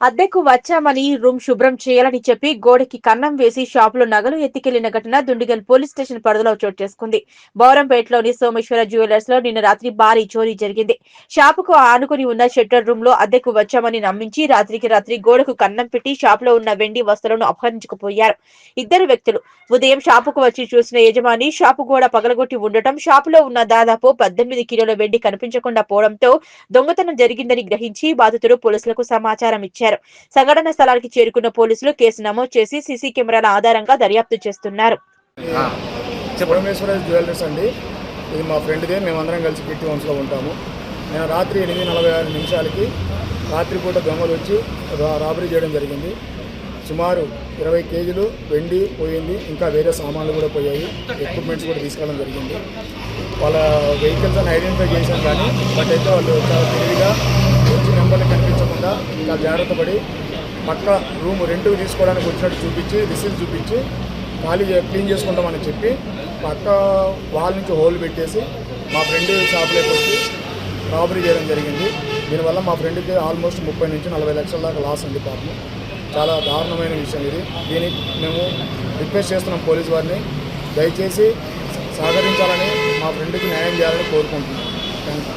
అద్దెకు వచ్చామని రూమ్ శుభ్రం చేయాలని చెప్పి గోడకి కన్నం వేసి షాపులో నగలు ఎత్తికెళ్ళిన ఘటన దుండిగల్ పోలీస్ స్టేషన్ పరిధిలో చోటు చేసుకుంది. బౌరంపేటలోని సోమేశ్వర జ్యువెలర్స్లో నిన్న రాత్రి భారీ చోరీ జరిగింది. షాపుకు ఆనుకుని ఉన్న షట్టర్ రూమ్లో అద్దెకు వచ్చామని నమ్మించి రాత్రికి రాత్రి గోడకు కన్నం పెట్టి షాపులో ఉన్న వెండి వస్తువులను అపహరించుకుపోయారు. ఇద్దరు వ్యక్తులు ఉదయం షాపుకు వచ్చి చూసిన యజమాని షాపు గోడ పగలగొట్టి ఉండటం షాపులో ఉన్న దాదాపు పద్దెనిమిది కిలోల వెండి కనిపించకుండా పోవడంతో దొంగతనం జరిగిందని గ్రహించి బాధితుడు పోలీసులకు సమాచారం ఇచ్చారు సంఘటన స్థలానికి చేరుకున్న పోలీసులు కేసు నమోదు చేసి సీసీ కెమెరాల ఆధారంగా దర్యాప్తు చేస్తున్నారు. జ్యువెలర్స్ అండి. ఇది మా ఫ్రెండ్దే మేమందరం కలిసి కిట్టి హోమ్స్లో ఉంటాము. నేను రాత్రి ఎనిమిది నలభై ఆరు నిమిషాలకి రాత్రిపూట దొంగలు వచ్చి రా- రాబరీ చేయడం జరిగింది. సుమారు ఇరవై కేజీలు వెండి పోయింది. ఇంకా వేరే సామాన్లు కూడా పోయాయి. ఎక్విప్మెంట్స్ కూడా తీసుకెళ్ళడం జరిగింది. వాళ్ళ వెహికల్స్ అని ఐడెంటిఫై చేశాం కానీ బట్ అయితే వాళ్ళు చాలా తెలివిగా చాలా జాగ్రత్త పడి పక్క రూమ్ రెంట్కి తీసుకోవడానికి వచ్చినట్టు చూపించి రిసీవ్ చూపించి ఖాళీ క్లీన్ చేసుకుంటామని చెప్పి పక్క వాల్ నుంచి హోల్ పెట్టేసి మా ఫ్రెండ్ షాప్లోకి వచ్చి రాబరీ చేయడం జరిగింది. దీనివల్ల మా ఫ్రెండ్కి ఆల్మోస్ట్ ముప్పై నుంచి నలభై లక్షల దాకా లాస్ ఉంది పాపం. చాలా దారుణమైన విషయం ఇది. దీనికి మేము రిక్వెస్ట్ చేస్తున్నాం పోలీస్ వారిని. దయచేసి సహకరించాలని మా ఫ్రెండ్కి న్యాయం చేయాలని కోరుకుంటున్నాం. Thank you